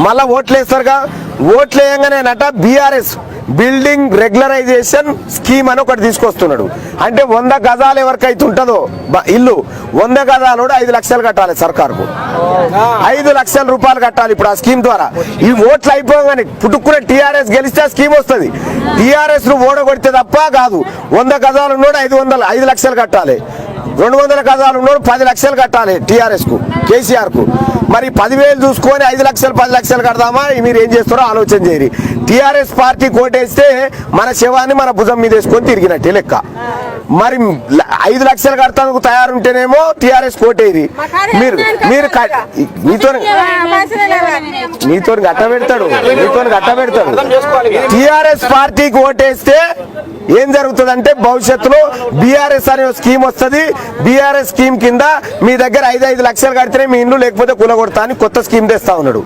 మళ్ళా ఓట్లేస్తారుగా? వేస్తారుగా ఓట్లు BRS building regularization scheme అని ఒకటి తీసుకొస్తున్నాడు. అంటే వంద గజాలు ఎవరికైతే ఉంటుందో ఇల్లు వంద గజాలు కూడా ఐదు లక్షలు కట్టాలి సర్కారుకు. ఐదు లక్షల రూపాయలు కట్టాలి ఇప్పుడు ఆ స్కీమ్ ద్వారా. ఈ ఓట్లు అయిపోగానే పుట్టుకున్న టీఆర్ఎస్ గెలిస్తే స్కీమ్ వస్తుంది. టీఆర్ఎస్ను ఓడగొడితే తప్ప కాదు. వంద గజాలు ఉన్నోడు ఐదు వందలు ఐదు లక్షలు కట్టాలి. రెండు వందల గజాలు ఉన్నాడు పది లక్షలు కట్టాలి టీఆర్ఎస్కు కేసీఆర్కు మరి పదివేలు చూసుకొని ఐదు లక్షలు పది లక్షలు కడదామా? మీరు ఏం చేస్తారో ఆలోచన చేయరు టీఆర్ఎస్ పార్టీ కోటేస్తే మన శవాన్ని మన భుజం మీద వేసుకొని తిరిగినట్టే లెక్క. మరి ఐదు లక్షలు కడతానికి తయారుంటేనేమో టీఆర్ఎస్ కోటేరి మీరు మీరు మీతో నీతో గట్ట పెడతాడు. నీతో గట్ట పెడతాడు. టిఆర్ఎస్ పార్టీకి ఓటేస్తే ఏం జరుగుతుందంటే భవిష్యత్తులో బీఆర్ఎస్ అనే స్కీమ్ వస్తుంది. బీఆర్ఎస్ స్కీమ్ కింద మీ దగ్గర ఐదు ఐదు లక్షలు కడితేనే మీ ఇల్లు లేకపోతే కూలగొడతా అని కొత్త స్కీమ్ తెస్తా ఉన్నాడు.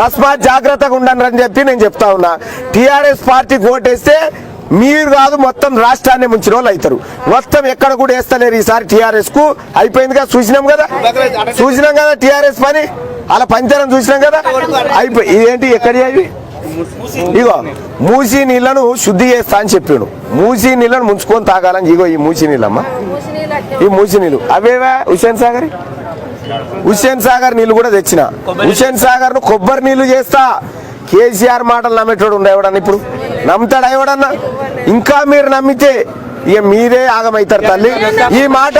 తస్మాత్ జాగ్రత్తగా ఉండండి అని చెప్పి నేను చెప్తా ఉన్నా. టిఆర్ఎస్ పార్టీకి ఓటేస్తే మీరు కాదు మొత్తం రాష్ట్రాన్ని ముంచిన వాళ్ళు అవుతారు. మొత్తం ఎక్కడ కూడా వేస్తలేరు ఈసారి టీఆర్ఎస్కు అయిపోయింది కదా చూసినాం కదా? చూసినాం కదా టిఆర్ఎస్ పని? అలా పంచరం చూసినాం కదా? అయిపోయి ఇదేంటి ఎక్కడి అవి ఇగో మూసి నీళ్ళను శుద్ధి చేస్తా అని చెప్పాడు. మూసి నీళ్ళను ముంచుకొని తాగాలని ఇగో ఈ మూసి నీళ్ళమ్మ. ఈ మూసి నీళ్ళు. అవేవా? హుసేన్ సాగర్? హుస్సేన్ సాగర్ నీళ్ళు కూడా తెచ్చిన. హుస్సేన్ సాగర్ను కొబ్బరి నీళ్ళు చేస్తా. కేసీఆర్ మాటలు నమ్మేటోడు ఉండేవాడని ఇప్పుడు. నమ్ముతాడా ఎవడన్నా? ఇంకా మీరు నమ్మితే ఇక మీరే ఆగమైతారు తల్లి. ఈ మాట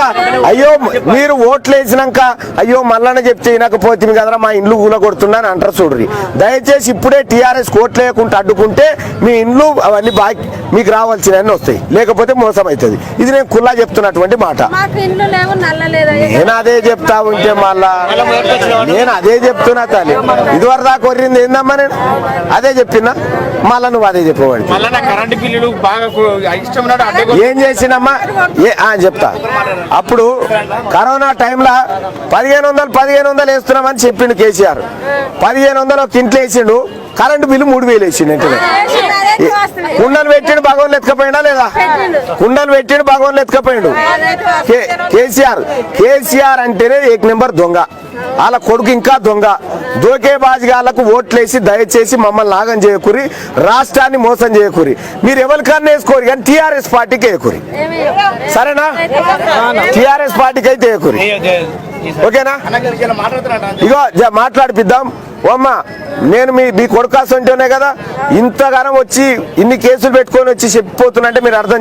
అయ్యో మీరు ఓట్లు వేసినాక అయ్యో మల్లన్న చెప్తే వినకపోతే కదరా మా ఇండ్లు ఊల కొడుతున్నా అని అంటారు చూడ్రి దయచేసి ఇప్పుడే టీఆర్ఎస్ ఓట్లు వేయకుండా అడ్డుకుంటే మీ ఇండ్లు అవన్నీ బాకి మీకు రావాల్సినవన్నీ వస్తాయి. లేకపోతే మోసం అవుతుంది ఇది నేను కుల్లా చెప్తున్నటువంటి మాట. నేను అదే చెప్తా ఉంటే మళ్ళా నేను అదే చెప్తున్నా తల్లి. ఇదివరకు దాకా కొర్రింది ఏందమ్మా నేను? అదే చెప్పినా? మళ్ళా నువ్వు అదే చెప్పవాడి కరెంటు బిల్లులు బాగా ఏం చేసినమ్మా? చెప్తా. అప్పుడు కరోనా టైంలో పదిహేను వందలు పదిహేను వందలు వేస్తున్నామని చెప్పిండు కేసీఆర్. పదిహేను వందలు ఒక ఇంట్లో వేసిండు. కరెంటు బిల్లు మూడు వేలు వేసిండు వెంటనే. కుండలు పెట్టిండు భగవాన్ ఎత్తుకపోయిండా లేదా? కుండలు పెట్టిండు భగవాన్ ఎత్తుకపోయిండు. కేసీఆర్ కేసీఆర్ అంటేనే ఏక్ నెంబర్ దొంగ. వాళ్ళ కొడుకు ఇంకా దొంగ. దోకే బాజిగాళ్ళకు ఓట్లేసి దయచేసి మమ్మల్ని నాగం చేయకూరి రాష్ట్రాన్ని మోసం చేయకూరి. మీరు ఎవరికన్నా వేసుకోరు కానీ టీఆర్ఎస్ పార్టీకి వేయకూరి. సరేనా? టీఆర్ఎస్ పార్టీకి అయితే వేయకూరి. ఓకేనా? ఇగో మాట్లాడిపిద్దాం. ఓ నేను మీ మీ కొడుకాసంటేనే కదా ఇంతగానం వచ్చి ఇన్ని కేసులు పెట్టుకొని వచ్చి చెప్పిపోతున్నంటే మీరు అర్థం